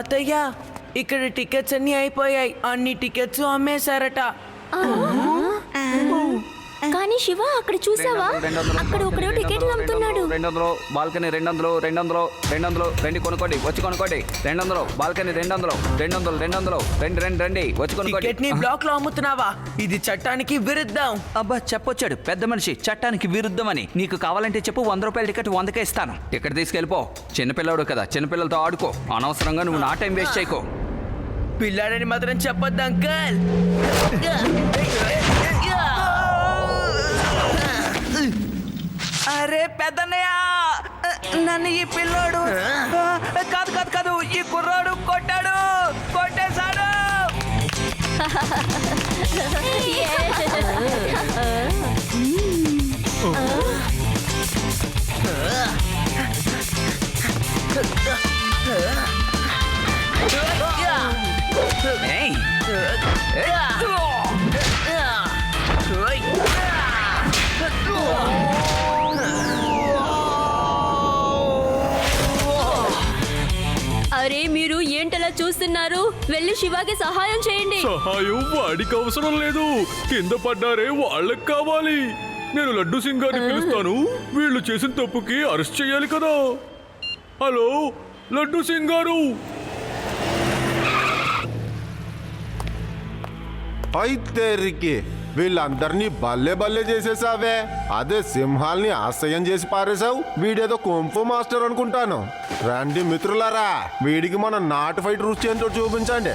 తాతయ్య ఇక్కడ టికెట్స్ అన్ని అయిపోయాయి. అన్ని టికెట్స్ అమ్మేశారట. కానీ శివ అక్కడ చూసావా? అక్కడ ఒకడు అమ్ముతున్నాడు రెండు వందలు బాల్కనీ రెండు వందలు రెండు వందలు రెండు వందలు రెండు కొనుక్కోండి వచ్చి కొనుక్కోండి. రెండు వందలు బాల్కనీ రెండు వందలు రెండు వందలు రెండు వందలు రెండు రెండు రండి వచ్చి కొనుక్కోండి. బ్లాక్లో అమ్ముతున్నావా? ఇది చట్టానికి విరుద్ధం. అబ్బా చెప్పొచ్చాడు. పెద్ద మనిషి చట్టానికి విరుద్ధమని. నీకు కావాలంటే చెప్పు వంద రూపాయల టికెట్ వందకే ఇస్తాను. టికెట్ తీసుకెళ్ళిపో. చిన్నపిల్లడు కదా చిన్నపిల్లలతో ఆడుకో. అనవసరంగా నువ్వు నా టైం వేస్ట్ చేయకో. పిల్లాడని మాత్రం చెప్పొద్దు అంకల్. పెద్దన్నయ్య. నన్ను ఈ పిల్లోడు కాదు కాదు కాదు ఈ కుర్రాడు కొట్టాడు. కొట్టేశాడు. చూస్తున్నారు. వెళ్ళి శివాకి సహాయం చేయండి. సహాయం వాడికి అవసరం లేదు. కింద పడ్డారే వాళ్ళకి కావాలి. నేను లడ్డు సింగ్ గారిని పిలుస్తాను. వీళ్ళు చేసిన తప్పుకి అరెస్ట్ చేయాలి కదా. హలో లడ్డు సింగ్ గారు అయితేరికి వీళ్ళందరినీ బల్లే బల్లే చేసేసావే. అదే సింహాల్ని ఆశ్రయం చేసి పారేశావు? వీడేదో కుంఫు మాస్టర్ అనుకుంటాను. రండి మిత్రులారా వీడికి మన నాటు ఫైట్ రుచి ఏంటో చూపించండి.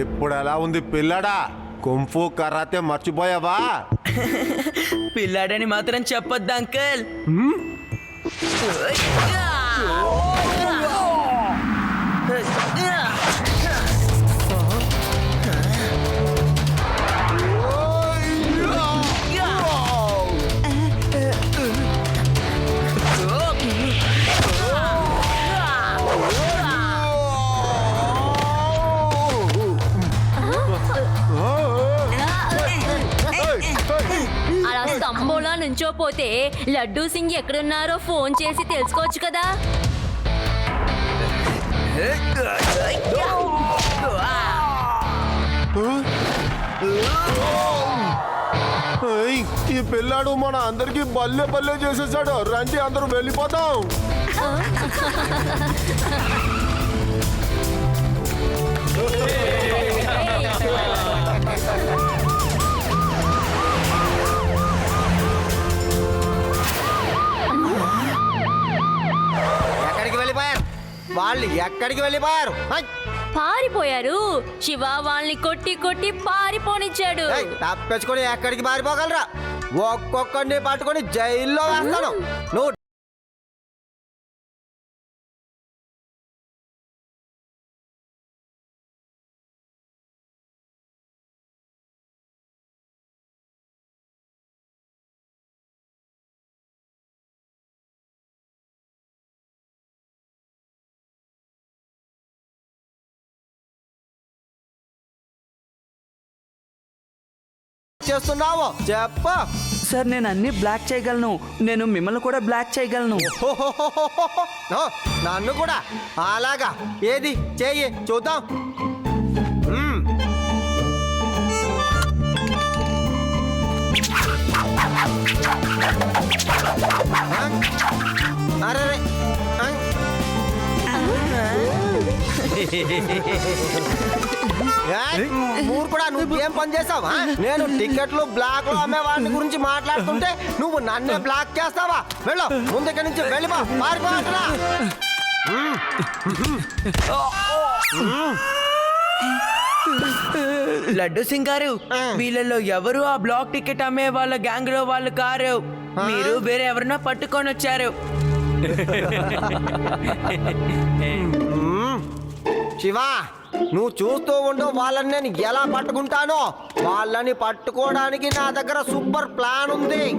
ఇప్పుడు ఎలా ఉంది పిల్లడా? కుంఫు కరాతే మర్చిపోయావా? పిల్లాడని మాత్రం చెప్పొద్దు అంకల్. నుంచోపోతే లడ్డూ సింగ్ ఎక్కడున్నారో ఫోన్ చేసి తెలుసుకోవచ్చు కదా ఈ పిల్లాడు మన అందరికి బల్లె బల్లె చేసేసాడు రండి అందరూ వెళ్ళిపోతాం ఎక్కడికి వాళ్ళు ఎక్కడికి వెళ్ళిపోయారు? హై! పారిపోయారు. శివ వాళ్ళని కొట్టి కొట్టి పారిపోనిచ్చాడు. తప్పించుకొని ఎక్కడికి పారిపోగలరా? ఒక్కొక్కడిని పట్టుకొని జైల్లో వేస్తాను. నువ్వు చేస్తున్నావు? చెప్ప. సార్ నేను అన్ని బ్లాక్ చేయగలను. నేను మిమ్మల్ని కూడా బ్లాక్ చేయగలను. నన్ను కూడా. అలాగా. ఏది? చెయ్యి. చూద్దాం. మ్మ్. ఆ? అరెరే. ఆ? కూడా నువ్వు ఏం పని చేసావా నేను టికెట్లు బ్లాక్లో అమ్మే వాటి గురించి మాట్లాడుతుంటే నువ్వు నన్నే బ్లాక్ చేస్తావా? వెళ్ళు ముందుకి నుంచి వెళ్ళిపో పారిపోతున్నా లడ్డు సింగ్ గారు వీళ్ళలో ఎవరు ఆ బ్లాక్ టికెట్ అమ్మే వాళ్ళ గ్యాంగ్లో వాళ్ళు కారు? మీరు వేరే ఎవరినో పట్టుకొని వచ్చారు. శివా నువ్వు చూస్తూ ఉండు వాళ్ళని నేను ఎలా పట్టుకుంటానో. వాళ్ళని పట్టుకోవడానికి నా దగ్గర సూపర్ ప్లాన్ ఉంది.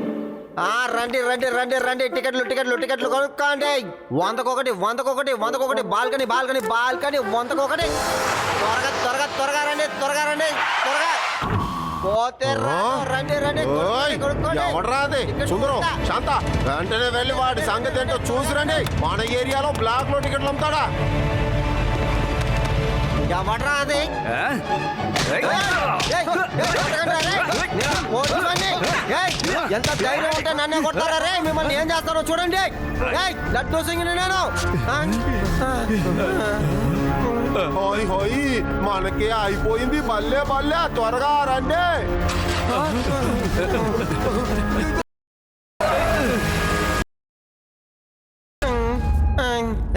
ఆ రండి రండి రండి రండి. టికెట్లు టికెట్లు టికెట్లు కొనుక్కోండి. వందకొకటి వందకొకటి వందకొకటి బాల్కనీ బాల్కనీ బాల్కనీ వందకొకటి. త్వరగా త్వరగా త్వరగా రండి త్వరగా రండి త్వరగా. పోతే. రండి రండి సుందరం. శాంత వెంటనే వెళ్ళి వాడి సంగతి ఏంటో చూసి రండి. మన ఏరియాలో బ్లాక్లో టికెట్లు అమ్ముతాడా? ఎవడ్రా అది ఎంత ధైర్యం ఉంటే నన్నే కొడతారా రే మిమ్మల్ని ఏం చేస్తారో చూడండి ఏయ్, లడ్డూ సింగ్ నేను? హోయ్ హోయ్ మనకి అయిపోయింది బల్లే బల్లే త్వరగా రండి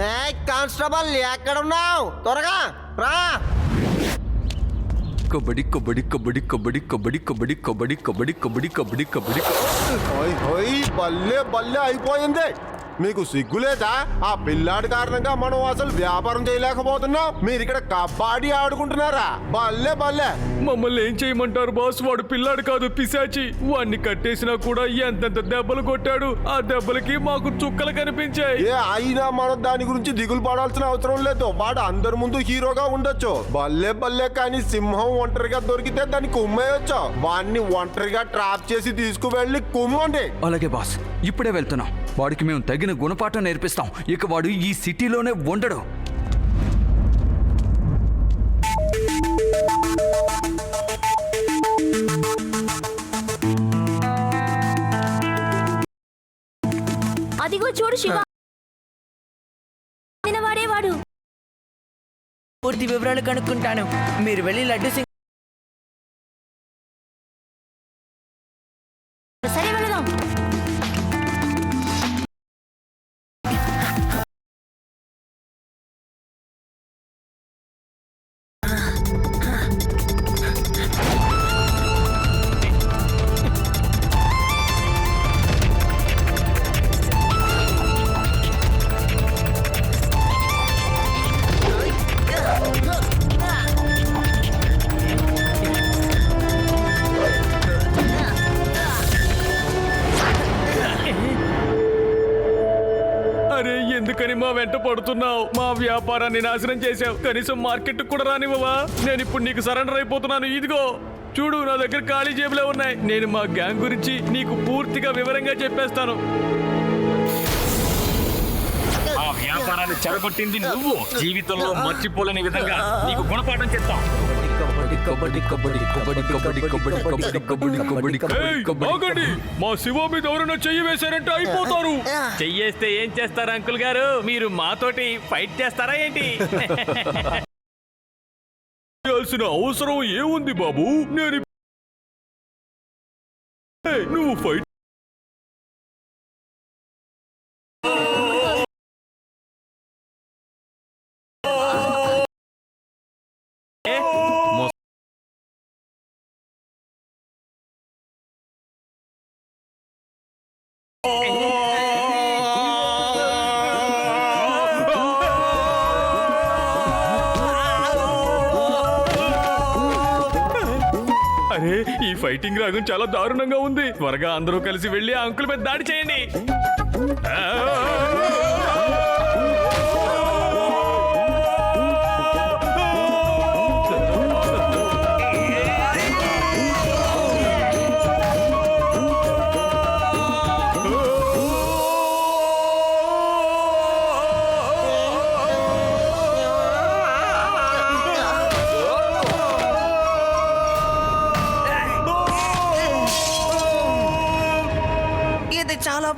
ఏయ్, కానిస్టేబుల్ ఎక్కడున్నావు త్వరగా రా కబడ్డీ కబడ్డీ కబడ్డీ కబడ్డీ కబడ్డీ కబడ్డీ కబడ్డీ కబడ్డీ కబడ్డీ కబడ్డీ కబడ్డీ హోయ్ హోయ్ బల్లే బల్లే అయిపోయింది మీకు సిగ్గులేదా? ఆ పిల్లాడి కారణంగా మనం అసలు వ్యాపారం చేయలేకపోతున్నాం. మీరు ఇక్కడ కబడ్డీ ఆడుకుంటున్నారా? బల్లే బల్లే. మమ్మల్ని ఏం చేయమంటారు బాస్? వాడు పిల్లాడు కాదు పిశాచి. వాడిని కట్టేసినా కూడా ఎంతెంత దెబ్బలు కొట్టాడు. ఆ దెబ్బలకి మాకు చుక్కలు కనిపించాయి. ఏ అయినా మనం దాని గురించి దిగులు పడాల్సిన అవసరం లేదు. వాడు అందరి ముందు హీరోగా ఉండొచ్చు. బల్లే బల్లే కానీ సింహం ఒంటరిగా దొరికితే దాన్ని కుమ్మేయొచ్చు. వాడిని ఒంటరిగా ట్రాప్ చేసి తీసుకువెళ్ళి కుమ్మండి. అలాగే బాస్ ఇప్పుడే వెళ్తున్నాం. వాడికి మేము తగిన గుణపాఠం నేర్పిస్తాం. ఇక వాడు ఈ సిటీలోనే ఉండడు. అదిగో చూడు శివ. వాడేవాడు పూర్తి వివరాలు కనుక్కుంటాను. మీరు వెళ్ళి లడ్డు సింగ్ వెంట పడుతున్నావు. మా వ్యాపారాన్ని నాశనం చేసావు కనీసం మార్కెట్ కూడా రానివ్వవా? నేను ఇప్పుడు నీకు సరెండర్ అయిపోతున్నాను. ఇదిగో చూడు నా దగ్గర ఖాళీ జేబులే ఉన్నాయి. నేను మా గ్యాంగ్ గురించి నీకు పూర్తిగా వివరంగా చెప్పేస్తాను. ఆ వ్యాపారాన్ని చెడగొట్టింది నువ్వు. జీవితంలో మర్చిపోలేని విధంగా నీకు గుణపాఠం చెప్తాం. కబడ్డీ కబడ్డీ కబడ్డీ కబడ్డీ కబడ్డీ కబడ్డీ కబడ్డీ కబడ్డీ ఏయ్, ఆగండి మా శివ మీద ఎవరైనా చెయ్యి వేశారంటే అయిపోతారు చెయ్యేస్తే ఏం చేస్తారు అంకుల్ గారు మీరు మాతోటి ఫైట్ చేస్తారా ఏంటి చేయాల్సిన అవసరం ఏముంది బాబు నేను నువ్వు ఫైట్ అరే ఈ ఫైటింగ్ రాగం చాలా దారుణంగా ఉంది. త్వరగా అందరూ కలిసి వెళ్ళి ఆ అంకుల్ మీద దాడి చేయండి.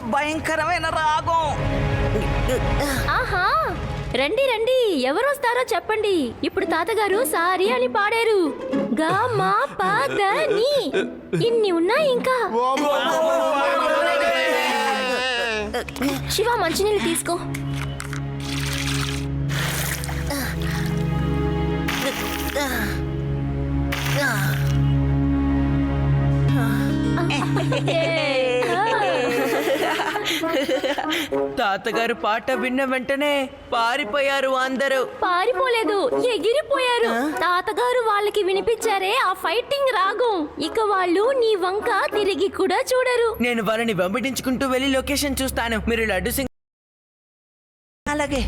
భయంకరమైన రాగం. ఆహా! రండి రండి. ఎవరు వస్తారో చెప్పండి. ఇప్పుడు తాతగారు సారీ అని పాడారు. గా మా పా ద ని. ఇన్ని ఉన్నాయి ఇంకా? శివ మంచినీళ్ళు తీసుకో. తాతగారు పాట విన్న వెంటనే పారిపోయారు అందరూ. పారిపోలేదు ఎగిరిపోయారు. తాతగారు వాళ్ళకి వినిపించారే ఆ ఫైటింగ్ రాగం. ఇక వాళ్ళు నీ వంక తిరిగి కూడా చూడరు. నేను వాళ్ళని వెంబడించుకుంటూ వెళ్ళి లొకేషన్ చూస్తాను. మీరు లడ్డు సింగ్ అలాగే.